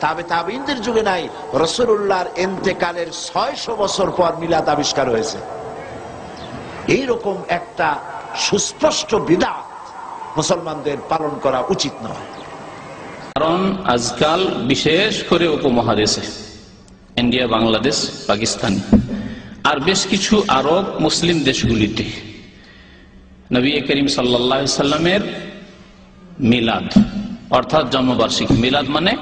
তাবে তাবিনদের যুগে নাই। রসুল্লাহর এন্তেকালের ছয়শো বছর পর মিলাদ আবিষ্কার হয়েছে। এইরকম একটা সুস্পষ্ট বিদাত মুসলমানদের পালন করা উচিত নয়। কারণ আজকাল বিশেষ করে উপমহাদেশে, ইন্ডিয়া, বাংলাদেশ, পাকিস্তান, আর বেশ কিছু আরব মুসলিম দেশগুলিতে নবী করিম সাল্লা সাল্লামের মিলাদ, অর্থাৎ জন্মবার্ষিকী। মিলাদ মানে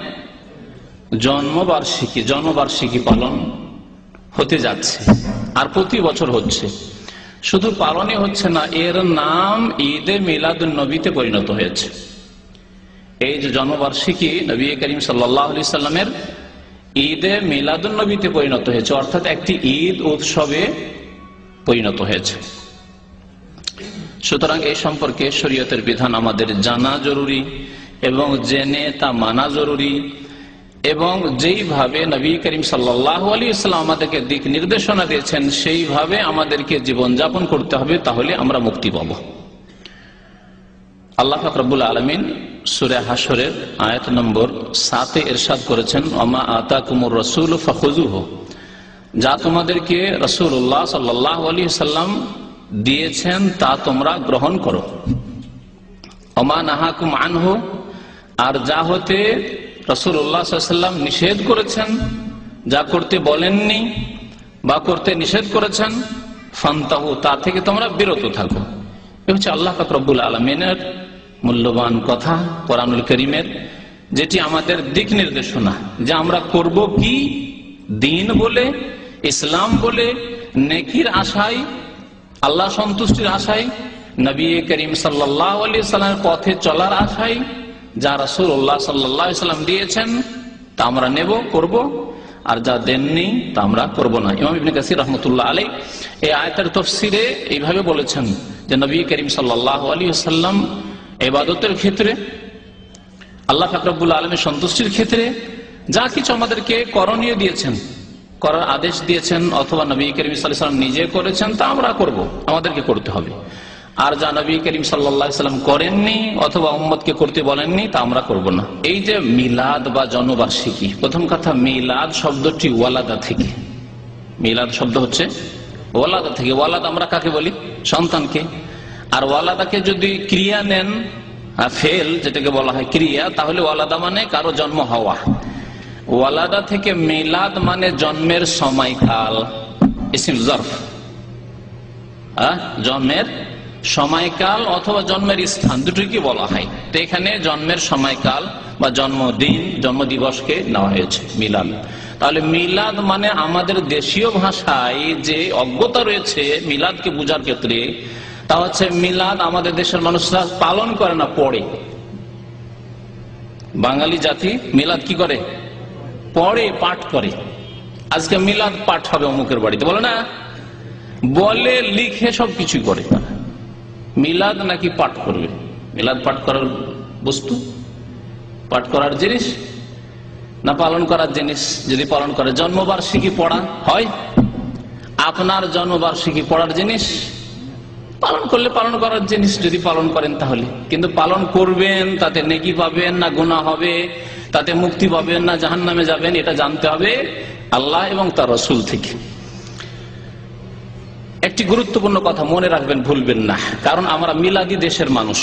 জন্মবার্ষিকী জন্মবার্ষিকী পালন হতে যাচ্ছে আর প্রতি বছর হচ্ছে। শুধু পালনই হচ্ছে না, এর নাম ঈদে মিলাদ নবীতে পরিণত হয়েছে। এই যে জন্মবার্ষিকী নবী করিম সাল্লি সাল্লামের ঈদে মিলাদুল নবীতে পরিণত হয়েছে, অর্থাৎ একটি ঈদ উৎসবে পরিণত হয়েছে। সুতরাং এই সম্পর্কে শরীয়তের বিধান আমাদের জানা জরুরি এবং জেনে তা মানা জরুরি। এবং যেইভাবে নবী করিম সাল্লাহ আলী ইসলাম আমাদেরকে দিক নির্দেশনা দিয়েছেন, সেইভাবে আমাদেরকে জীবনযাপন করতে হবে, তাহলে আমরা মুক্তি পাব। আল্লাহ ফকরবুল আলমিন সুরে হাসরের আয়াত নম্বর সাতে এরশাদ করেছেন অমা আতা কুমুর রসুল ফখুজুহ যা তোমাদেরকে রসুল্লাহ সাল্লাহ আলী সাল্লাম দিয়েছেন, তা তোমরা গ্রহণ করো। অমা নাহাকুম আনহু আর যা হতে রসুল্লাহাম নিষেধ করেছেন, যা করতে বলেননি, বা করতে নিষেধ করেছেন, ফান্তাহু, তা থেকে তোমরা বিরত থাকো। এ হচ্ছে আল্লাহ ফকরবুল আলমিনের মূল্যবান কথা কোরআনুল করিমের, যেটি আমাদের দিক নির্দেশনা, যে আমরা করব কি, দিন বলে, ইসলাম বলে, নেকির আশায়, আল্লাহ সন্তুষ্টির আশায়, নবী করিম সাল্লাহ আলি সাল্লামের পথে চলার আশায় যা রাসুল উল্লাহ সাল্লাম দিয়েছেন, তা আমরা নেব, করব। আর যা দেননি, তা আমরা করব না। ইমাম ইবিন কাসির রহমতুল্লাহ আলী এই আয়তের তফসিরে এইভাবে বলেছেন যে, নবী করিম সাল্লাহ আলী সাল্লাম এবাদতের ক্ষেত্রে, আল্লাহ ফাকরাবুল আলমের সন্তুষ্টির ক্ষেত্রে যা কিছু আমাদেরকে করণীয় দিয়েছেন, করার আদেশ দিয়েছেন অথবা নবী করিম সাল্লাম নিজে করেছেন, তা আমরা করব, আমাদেরকে করতে হবে। আর যা নবী করিম সাল্লাম করেননি অথবা মোহাম্মদকে করতে বলেননি, তা আমরা করব না। এই যে মিলাদ বা জন্মবার্ষিকী, প্রথম কথা মিলাদ শব্দটি ওয়ালাদা থেকে। মিলাদ শব্দ হচ্ছে ওয়ালাদা থেকে। ওয়ালাদ আমরা কাকে বলি? সন্তানকে। আর ওয়ালাদাকে যদি ক্রিয়া নেন ফেল, যেটাকে বলা হয় ক্রিয়া, তাহলে ওয়ালাদা মানে কারও জন্ম হওয়া। ওয়ালাদা থেকে মিলাদ মানে জন্মের সময়কাল। ইসিম জরফ। জন্মের সময়কাল অথবা জন্মের স্থান দুটোকে বলা হয়। তো এখানে জন্মের সময়কাল বা জন্মদিন, জন্মদিবসকে নেওয়া হয়েছে, মিলাদ। তাহলে মিলাদ মানে আমাদের দেশীয় ভাষায় যে অজ্ঞতা রয়েছে মিলাদকে বোঝার ক্ষেত্রে, তা হচ্ছে মিলাদ আমাদের দেশের মানুষরা পালন করে না, পড়ে। বাঙালি জাতি মিলাদ কি করে? পড়ে, পাঠ করে। আজকে মিলাদ পাঠ হবে অমুকের বাড়িতে, বলে না? বলে, লিখে সব কিছুই করে। মিলাদ নাকি পাঠ করবে? মিলাদ পাঠ করার বস্তু? পাঠ করার জিনিস? না পালন করার জিনিস? যদি পালন করে, জন্মবার্ষিকী পড়া হয়? আপনার জন্মবার্ষিকী পড়ার জিনিস? পালন করলে পালন করার জিনিস যদি পালন করেন তাহলে। কিন্তু পালন করবেন, তাতে নেকি পাবেন, না গুণা হবে, তাতে মুক্তি পাবেন, না জাহান নামে যাবেন, এটা জানতে হবে আল্লাহ এবং তার রসুল থেকে। একটি গুরুত্বপূর্ণ কথা মনে রাখবেন, ভুলবেন না। কারণ আমরা মিলাদি দেশের মানুষ।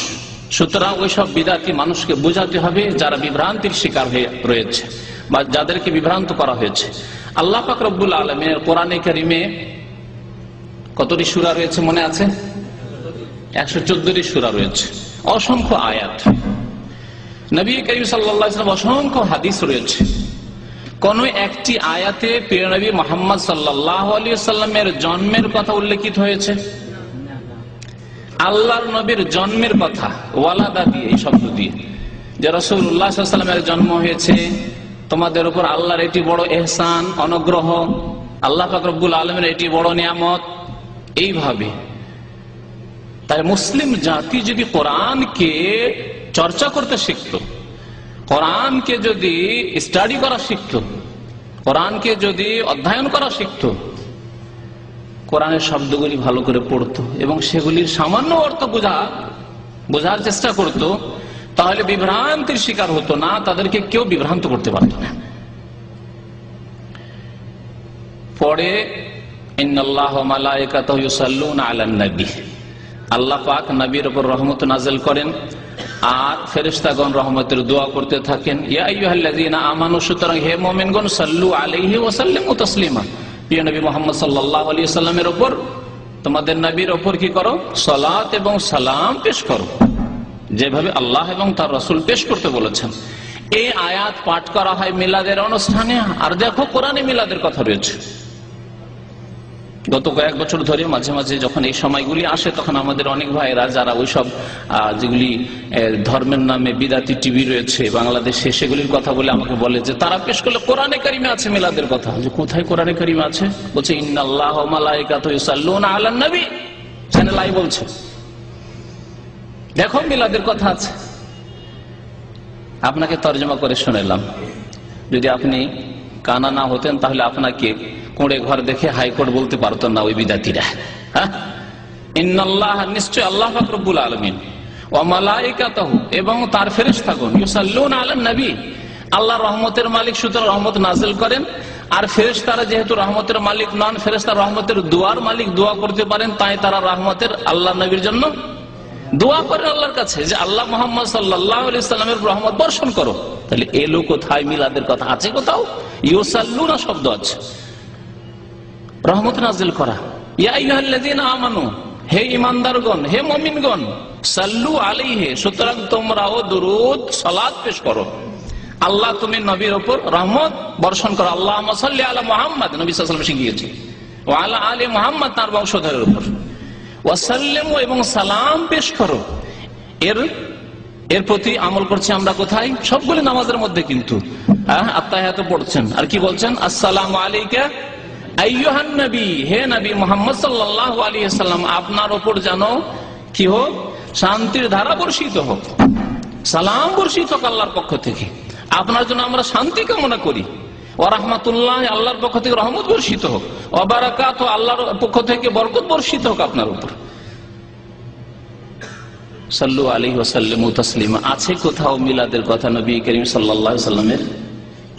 সুতরাং ওইসব বিদাতি মানুষকে বোঝাতে হবে যারা বিভ্রান্তির শিকার হয়ে রয়েছে বা যাদেরকে বিভ্রান্ত করা হয়েছে। আল্লাহ পাক রব্বুল আলমের কোরআনে কারিমে কতটি সুরা রয়েছে মনে আছে? একশো চোদ্দটি সুরা রয়েছে। অসংখ্য আয়াত। নবী করিম সাল্লাম অসংখ্য হাদিস রয়েছে। কোন একটি আয়াতে প্রিয় নবী মোহাম্মদ সাল্লাহ আলী সাল্লামের জন্মের কথা উল্লেখিত হয়েছে। আল্লাহর নবীর জন্মের কথা, ওয়ালাদা দিয়ে, এই শব্দ দিয়ে। যে রসুল্লাহামের জন্ম হয়েছে, তোমাদের উপর আল্লাহর এটি বড় এহসান, অনুগ্রহ, আল্লাহ ফাকরবুল আলমের এটি বড় নিয়ামত। এইভাবে তাই মুসলিম জাতি যদি কোরআনকে চর্চা করতে শিখত কোরআনকে যদি স্টাডি করা শিখত, কোরআনকে যদি অধ্যয়ন করা শিখত, কোরআনের শব্দগুলি ভালো করে পড়তো এবং সেগুলির সামান্য অর্থ বোঝা, বোঝার চেষ্টা করত, তাহলে বিভ্রান্তির শিকার হতো না, তাদেরকে কেউ বিভ্রান্ত করতে পারত না। পরে আল্লাহ পাক নবীর উপর রহমত নাজেল করেন। আর ফেরিস্তাগণ রহমতের দোয়া করতে থাকেন আমানু, সুতরাং হে মোমেনগণ, সাল্লু আলহি ওসাল্লিম ও তসলিমা। প্রিয় নবী মোহাম্মদ সাল্লাহ আলী সাল্লামের ওপর, তোমাদের নবীর ওপর কি করো? সলাত এবং সালাম পেশ করো। যেভাবে আল্লাহ এবং তার রসুল পেশ করতে বলেছেন। এই আয়াত পাঠ করা হয় মিলাদের অনুষ্ঠানে। আর দেখো কোরআনে মিলাদের কথা রয়েছে। গত কয়েক বছর ধরে মাঝে মাঝে যখন এই সময়গুলি আসে, তখন আমাদের অনেক ভাইরা যারা ওইসব যেগুলি ধর্মের নামে বিদাতি টিভি রয়েছে, বাংলাদেশে সেগুলির কথা বলে আমাকে বলে যে, তারা পেশ করলে কোরআনে কারিমে আছে মেলাদের কথা। যে কোথায় কোরআনে কারিমে আছে? বলছে ইন্নআল্লাহ চ্যানেল বলছে। দেখো মিলাদের কথা আছে। আপনাকে তর্জমা করে শুনেলাম। যদি আপনি কানা না হতেন, তাহলে আপনাকে কোড়ে ঘর দেখে হাইকোর্ট বলতে পারতো না ওই বিদাতিরা। হ্যাঁ? ইন্নআল্লাহ নিশ্চয় আল্লাহ ফাকরুল আলমিন। এবং তার ফেরেস্তাগণ ইউসাল্লুন আলম নবী। আল্লাহ রহমতের মালিক, সুতরাং রহমত নাজিল করেন। আর ফেরেস্তারা যেহেতু রহমতের মালিক নন ফেরেস্তার রহমতের দুয়ার মালিক, দোয়া করতে পারেন, তাই তারা রহমতের আল্লাহ নবীর জন্য দোয়া করেন আল্লাহর কাছে, যে আল্লাহ মোহাম্মদ সাল্লাহামের রহমত বর্ষণ করো। তাহলে এলো কোথায় মিলাদের কথা আছে কোথাও? ইউসাল্লুনা শব্দ আছে। রহমত নাজিল করা। হে ইমানদারগণ হে মমিনগণ, সাল্লু সুতরাং তোমরাও দুরুদ সলাদ পেশ করো। আল্লাহ তুমি নবীর ওপর রহমত বর্ষণ করো। আল্লাহ সাল্লি আলা মোহাম্মদ, নবী সাল্লাম শিখিয়েছে ও আলী মোহাম্মদ, তার বংশধরের উপর। ওয়াসাল্লেম এবং সালাম পেশ করো। এর এর প্রতি আমল করছি আমরা কোথায়? সবগুলি নামাজের মধ্যে কিন্তু। আত্মাহাত পড়ছেন। আর কি বলছেন? আসসালাম আলাইকা নবী হে নবী মোহাম্মদ সাল্লাহ আলী সাল্লাম আপনার ওপর যেন কি হোক, শান্তির ধারা বর্ষিত হোক, সালাম বর্ষিত হোক আল্লাহর পক্ষ থেকে। আপনার জন্য আমরা শান্তি কামনা করি। ও রহমতুল্লাহ আল্লাহর পক্ষ থেকে রহমত বর্ষিত হোক। অবারাকাত আল্লাহর পক্ষ থেকে বরকত বর্ষিত হোক আপনার উপর। সাল্লু আলী ওসাল্লিম তসলিম। আছে কোথাও মিলাদের কথা নবী করিম সাল্লা সাল্লামের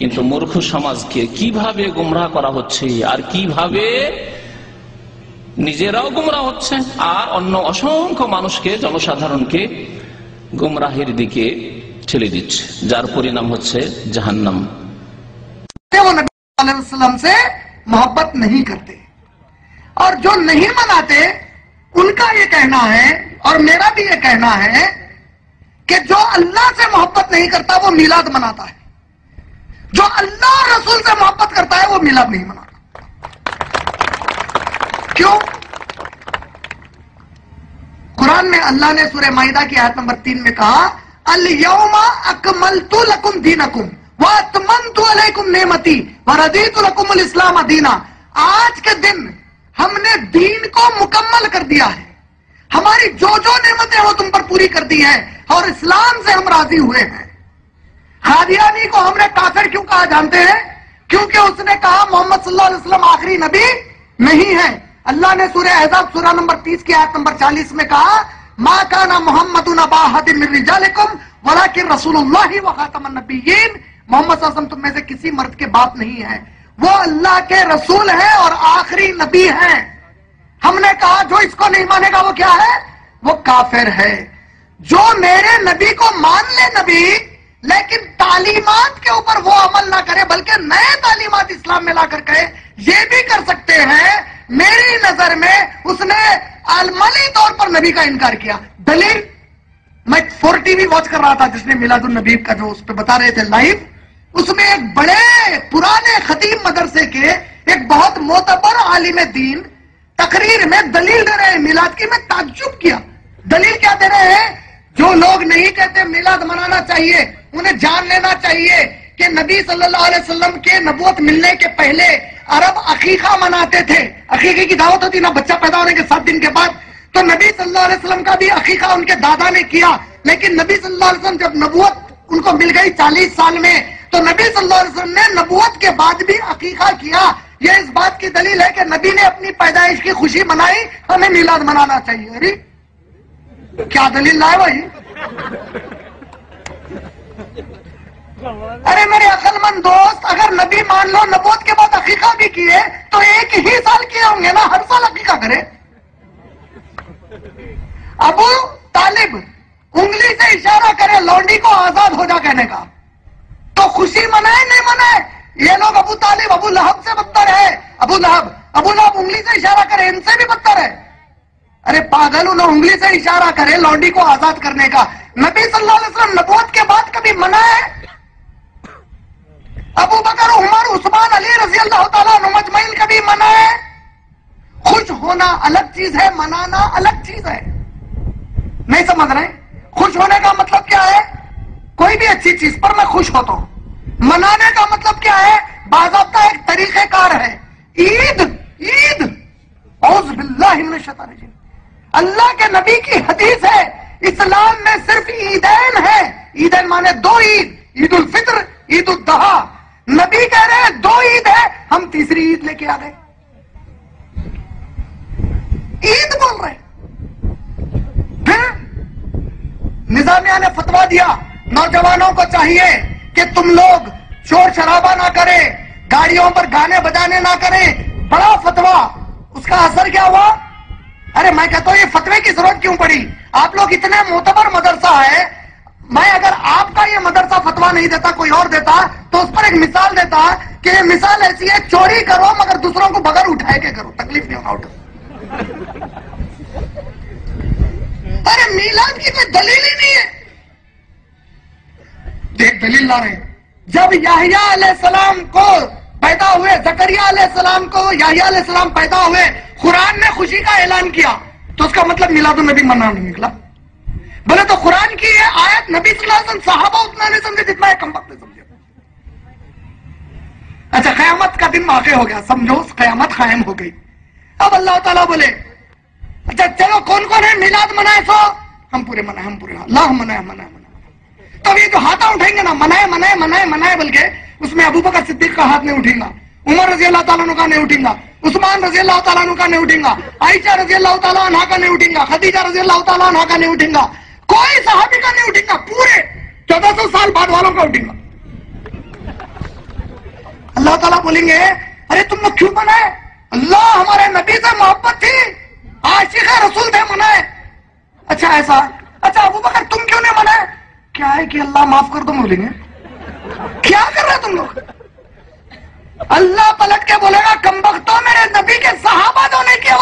কিন্তু মূর্খ সমাজকে কিভাবে গুমরাহ করা হচ্ছে আর কিভাবে নিজেরাও গুমরা হচ্ছে আর অন্য অসংখ্য মানুষকে জনসাধারণকে গুমরাহের দিকে ঠেলে দিচ্ছে যার পরিণাম হচ্ছে জাহান্নাম से मोहब्बत नहीं करते और जो नहीं मनाते उनका ये कहना है और मेरा भी ये कहना है कि जो अल्लाह से मोहब्बत नहीं करता वो मिलाद मनाता है جو اللہ رسول سے محبت کرتا ہے وہ میلاد نہیں منا کیوں؟ قرآن میں اللہ نے سورہ معاہدہ کی آیت نمبر تین میں کہا الم اکمل تو لکم دین اکم علیکم نعمتی الاسلام دینا۔ آج کے دن ہم نے دین کو مکمل کر دیا ہے۔ ہماری جو جو نعمتیں وہ تم پر پوری کر دی ہیں اور اسلام سے ہم راضی ہوئے ہیں۔ خادیانی کو ہم نے کافر کیوں کہا جانتے ہیں؟ کیونکہ اس نے کہا محمد صلی اللہ علیہ وسلم آخری نبی نہیں ہے اللہ نے سورہ احزاب سورہ نمبر تیس کی آیت نمبر چالیس میں کہا ماں کا نا محمد رجالکم ولیکن رسول اللہ و خاتم النبیین. محمد صلی اللہ علیہ وسلم تم میں سے کسی مرد کے باپ نہیں ہے وہ اللہ کے رسول ہے اور آخری نبی ہے ہم نے کہا، جو اس کو نہیں مانے گا وہ کیا ہے؟ وہ کافر ہے۔ جو میرے نبی کو مان لے نبی لیکن تعلیمات کے اوپر وہ عمل نہ کرے، بلکہ نئے تعلیمات اسلام میں لا کر کہے یہ بھی کر سکتے ہیں۔ میری نظر میں اس نے عملی طور پر نبی کا انکار کیا۔ دلیل، میں فور ٹی وی واچ کر رہا تھا، جس نے میلاد النبی کا جو اس پہ بتا رہے تھے لائیو، اس میں ایک بڑے پرانے خطیب مدرسے کے ایک بہت معتبر عالم دین تقریر میں دلیل دے رہے ہیں میلاد کی، میں تعجب کیا۔ دلیل کیا دے رہے ہیں؟ جو لوگ نہیں کہتے میلاد منانا چاہیے انہیں جان لینا چاہیے کہ نبی صلی اللہ علیہ وسلم کے نبوت ملنے کے پہلے عرب عقیقہ مناتے تھے۔ عقیقے کی دعوت ہوتی نا بچہ پیدا ہونے کے سات دن کے بعد۔ تو نبی صلی اللہ علیہ وسلم کا بھی عقیقہ ان کے دادا نے کیا۔ لیکن نبی صلی اللہ علیہ وسلم جب نبوت ان کو مل گئی چالیس سال میں، تو نبی صلی اللہ علیہ وسلم نے نبوت کے بعد بھی عقیقہ کیا۔ یہ اس بات کی دلیل ہے کہ نبی نے اپنی پیدائش کی خوشی منائی۔ ہمیں میلاد منانا چاہیے۔ ارے، کیا دلیل لائے بھائی؟ ارے میرے اصل مند دوست، اگر نبی مان لو، نبوت کے بعد عقیقہ بھی کیے، تو ایک ہی سال کیے ہوں گے نا؟ ہر سال عقیقہ کرے۔ ابو طالب، انگلی سے اشارہ کرے، لونڈی کو آزاد ہو جا کہنے کا۔ تو خوشی منائے نہیں منائے؟ یہ لوگ ابو طالب، ابو لہب سے بدتر ہے۔ ابو لہب ابو لہب انگلی سے اشارہ کرے، ان سے بھی بدتر ہے۔ ارے پاگل، انہوں انگلی سے اشارہ کرے لونڈی کو آزاد کرنے کا۔ نبی صلی اللہ علیہ وسلم نبوت کے بعد کبھی منائے؟ ابو بکر عمر، عثمان، علی رضی اللہ تعالیٰ مجمعین کا بھی منع ہے خوش ہونا الگ چیز ہے، منانا الگ چیز ہے۔ نہیں سمجھ رہے خوش ہونے کا مطلب کیا ہے؟ کوئی بھی اچھی چیز پر میں خوش ہوتا ہوں۔ منانے کا مطلب کیا ہے؟ باضابطہ ایک طریقہ کار ہے۔ عید عید۔ اوز باللہ من الشیطان الرجیم۔ اللہ کے نبی کی حدیث ہے، اسلام میں صرف عیدین ہے۔ عیدین مانے دو عید عید الفطر، عید الدہا نبی کہہ رہے ہیں، دو عید ہے، ہم تیسری عید لے کے آ گئے۔ عید بول رہے پھر نظامیہ نے فتوا دیا، نوجوانوں کو چاہیے کہ تم لوگ شور شرابہ نہ کریں، گاڑیوں پر گانے بجانے نہ کریں۔ بڑا فتوا اس کا اثر کیا ہوا؟ ارے، میں کہتا ہوں، یہ فتوے کی ضرورت کیوں پڑی؟ آپ لوگ اتنے معتبر مدرسہ ہے میں اگر آپ کا یہ مدرسہ فتوا نہیں دیتا، کوئی اور دیتا، تو اس پر ایک مثال دیتا کہ یہ مثال ایسی ہے، چوری کرو مگر دوسروں کو بغیر اٹھائے کے کرو، تکلیف نہیں اٹھا ارے، میلاد کی کوئی دلیل ہی نہیں ہے۔ دیکھ، دلیل لا رہے جب یاہیا علیہ السلام کو پیدا ہوئے زکریہ علیہ السلام کو یاہیا علیہ السلام پیدا ہوئے، قرآن نے خوشی کا اعلان کیا، تو اس کا مطلب میلادوں میں بھی منع نہیں نکلا۔ بولے تو قرآن کی یہ آیت نبی صلی اللہ علیہ وسلم صحابہ اتنا نہیں سمجھے جتنا کم وقت نے سمجھے۔ اچھا قیامت کا دن واقع ہو گیا، سمجھو، قیامت قائم ہو گئی۔ اب اللہ تعالیٰ بولے اچھا چلو، کون کون ہے؟ میلاد منائے سو۔ ہم پورے منائے، ہم پورے اللہ منائے منائے منائے۔ تو یہ جو ہاتھا اٹھائیں گے نا، منائے منائے منائے منائے، بلکہ اس میں ابو بکر صدیق کا ہاتھ نہیں اٹھیں گا، عمر رضی اللہ تعالیٰ نکا کا نہیں اٹھیں گا، عثمان رضی اللہ تعالیٰ نکا کا نہیں اٹھیں گا، عائشہ رضی اللہ تعالیٰ عنہ کا نہیں اٹھیں گا، خدیجہ رضی اللہ تعالیٰ عنہ کا نہیں اٹھیں گا۔ کوئی صحابی کا نہیں اٹھیں گا، پورے چودہ سو سال بعد والوں کا اٹھیں گا۔ اللہ تعالیٰ بولیں گے، ارے تم لوگ کیوں بنائے اللہ ہمارے نبی سے محبت تھی، عاشق رسول تھے منائے۔ اچھا ایسا۔ اچھا ابو بکر، تم کیوں نہیں منائے؟ کیا ہے کہ اللہ معاف کر دو بولیں گے؟ کیا کر رہے تم لوگ؟ اللہ پلٹ کے بولے گا، کمبختوں میرے نبی کے صحابہ جو نہیں کیا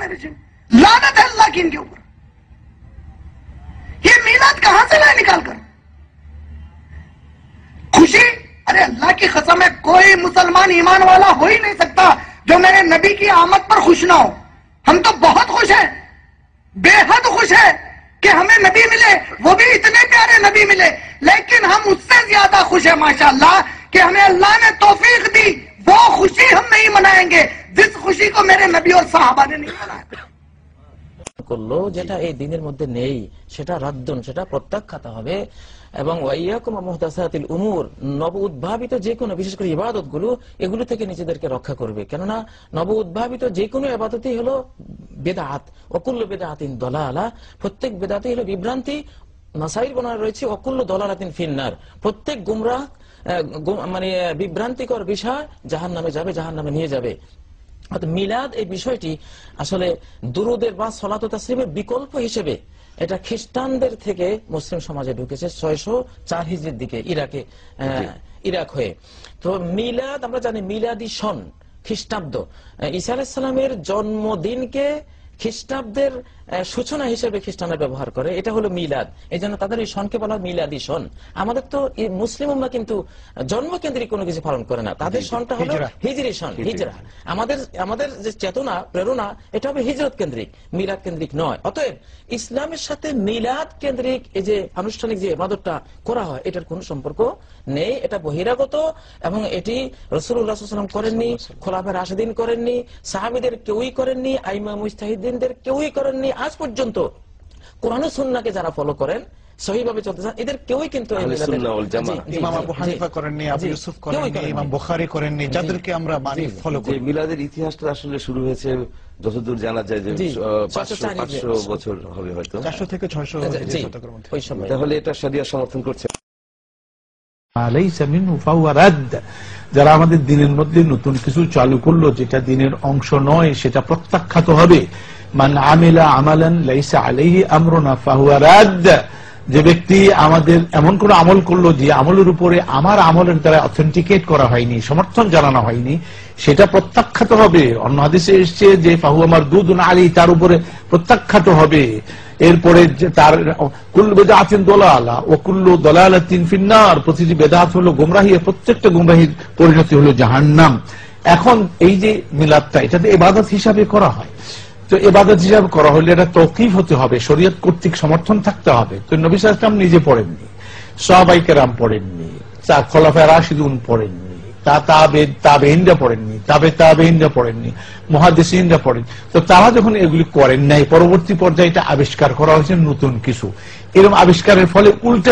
میرے جن لانت ہے اللہ کی ان کے اوپر۔ یہ میلاد کہاں سے لائے نکال کر؟ خوشی؟ ارے اللہ کی قسم ہے، کوئی مسلمان ایمان والا ہو ہی نہیں سکتا جو میرے نبی کی آمد پر خوش نہ ہو۔ ہم تو بہت خوش ہیں۔ بے حد خوش ہیں کہ ہمیں نبی ملے، وہ بھی اتنے پیارے نبی ملے۔ لیکن ہم اس سے زیادہ خوش ہیں، ماشاءاللہ، کہ ہمیں اللہ نے توفیق खुशी हम नहीं मनाएंगे जिस खुशी को मेरे नबी और साहबा ने नहीं मनाया করলো যেটা এই দিনের মধ্যে নেই সেটা রাদ্দন সেটা প্রত্যাখ্যাত হবে এবং ওয়াইয়াকুম মুহদাসাতিল উমুর নব উদ্ভাবিত যে কোনো বিশেষ করে ইবাদত গুলো এগুলো থেকে নিজেদেরকে রক্ষা করবে কেননা নব উদ্ভাবিত যে কোনো ইবাদতই হলো বেদাত অকুল্য বেদাতিন দলালা প্রত্যেক বেদাতই হলো বিভ্রান্তি নাসাইর বনা রয়েছে অকুল্য দলালাতিন ফিন্নার প্রত্যেক গুমরাহ আহ, গুম- মানে আহ, বিভ্রান্তিকর বিষয় জাহান নামে যাবে জাহান নামে নিয়ে যাবে অর্থাৎ মিলাদ এই বিষয়টি আসলে দুরুদের বা সলাত তাসলিমের বিকল্প হিসেবে এটা খ্রিস্টানদের থেকে মুসলিম সমাজে ঢুকেছে ছয়শো চার হিজড়ির দিকে ইরাকে আহ, ইরাক হয়ে। তো মিলাদ আমরা জানি মিলাদি সন খ্রিস্টাব্দ। ইসা আলাইসালামের জন্মদিনকে খ্রিস্টাব্দের সূচনা হিসেবে খ্রিস্টানরা ব্যবহার করে। এটা হলো মিলাদ। এই জন্য তাদের এই সনকে বলা হয় মিলাদি সন। আমাদের তো এই মুসলিম উম্মা কিন্তু জন্মকেন্দ্রিক কোনো কিছু পালন করে না। তাদের সনটা হলো হিজরি। সন হিজরা। আমাদের আমাদের যে চেতনা প্রেরণা এটা হবে হিজরত কেন্দ্রিক মিলাদ কেন্দ্রিক নয়। অতএব ইসলামের সাথে মিলাদ কেন্দ্রিক এই যে আনুষ্ঠানিক যে ইবাদতটা করা হয় এটার কোনো সম্পর্ক নেই। এটা বহিরাগত এবং এটি রসুল্লাহাম করেননি খোলাফের আসাদিন করেননি সাহাবিদের কেউই করেননি আইমা মুস্তাহিদিনদের কেউই করেননি আজ পর্যন্ত কোরআন সুন্নাকে যারা ফলো করেন সহিভাবে চলতে চান এদের কেউই কিন্তু ইমাম আবু হানিফা করেননি আবু ইউসুফ করেননি। ইমাম বুখারি করেননি যাদেরকে আমরা মানি ফলো করি। মিলাদের ইতিহাসটা আসলে শুরু হয়েছে যতদূর জানা যায় যে জি, পাঁচশো 604 পাঁচশো হিজরি। বছর হবে হয়তো। চারশো থেকে ছয়শো জি, শতকের মধ্যে। ওই সময়। তাহলে এটা সমর্থন করছে। যারা আমাদের দিনের মধ্যে নতুন কিছু চালু করল যেটা দিনের অংশ নয় সেটা প্রত্যাখ্যাত হবে। মান আমিলা আমালান লাইসা আলাইহি আমরুনা ফাহুয়া রাদ্দ। যে ব্যক্তি আমাদের এমন কোন আমল করল যে আমলের উপরে আমার আমলের দ্বারা অথেন্টিকেট করা হয়নি, সমর্থন জানানো হয়নি, সেটা প্রত্যাখ্যাত হবে। অন্য হাদিসে এসছে যে ফাহু আমার দুধ আলী তার উপরে প্রত্যাখ্যাত হবে। এরপরে তার কুল্লু বেদাতিন দোলালা ও কুল্লু দলালাতিন ফিন্নার, প্রতিটি বেদাত হলো গুমরাহি প্রত্যেকটা গুমরাহির পরিণতি হলো জাহান্নাম। এখন এই যে মিলাদটা, এটাতে এবাদত হিসাবে করা হয়। তো এবাদত হিসাবে করা হলে এটা তৌকিফ হতে হবে, শরীয়ত কর্তৃক সমর্থন থাকতে হবে। তো নবী সালাম নিজে পড়েননি সবাইকে রাম পড়েননি খোলাফায় খলাফা রাশিদুন পড়েননি। তারা যখন এগুলি করেন নাই, পরবর্তী পর্যায়ে এটা আবিষ্কার করা হয়েছে নতুন কিছু। এরকম আবিষ্কারের ফলে উল্টা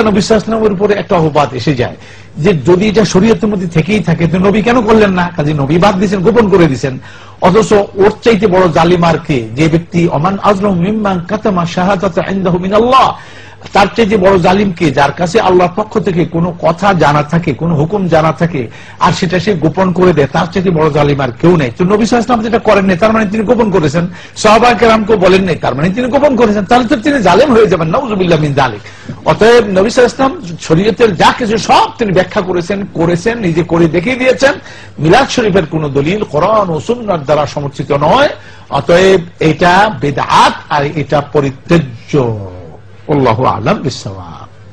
উপরে একটা অপবাদ এসে যায় যে যদি এটা শরীয়তের মধ্যে থেকেই থাকে, তো নবী কেন করলেন না? কাজে নবী বাদ দিয়েছেন, গোপন করে দিয়েছেন। অথচ ওর চাইতে বড় জালিমার কে? যে ব্যক্তি অমান আজলম কাতামা শাহাদাত তার চাইতে বড় জালিমকে যার কাছে আল্লাহর পক্ষ থেকে কোনো কথা জানা থাকে, কোনো হুকুম জানা থাকে, আর সেটা সে গোপন করে দেয়, তার চাইতে বড় জালিম আর কেউ নেই। তো নবী সাল্লাম যেটা করেন নাই, তার মানে তিনি গোপন করেছেন। সাহবাকে রামকে বলেন নাই, তার মানে তিনি গোপন করেছেন। তাহলে তো তিনি জালিম হয়ে যাবেন নজুবিল্লাহ মিন জালিক অতএব নবী সাল্লাম শরীয়তের যা কিছু সব তিনি ব্যাখ্যা করেছেন করেছেন, নিজে করে দেখিয়ে দিয়েছেন। মিলাদ শরীফের কোন দলিল কোরআন ও সুন্নার দ্বারা সমর্থিত নয়। অতএব এটা বেদাত আর এটা পরিত্যাজ্য। আল্লাহ আলম বিশ্বমা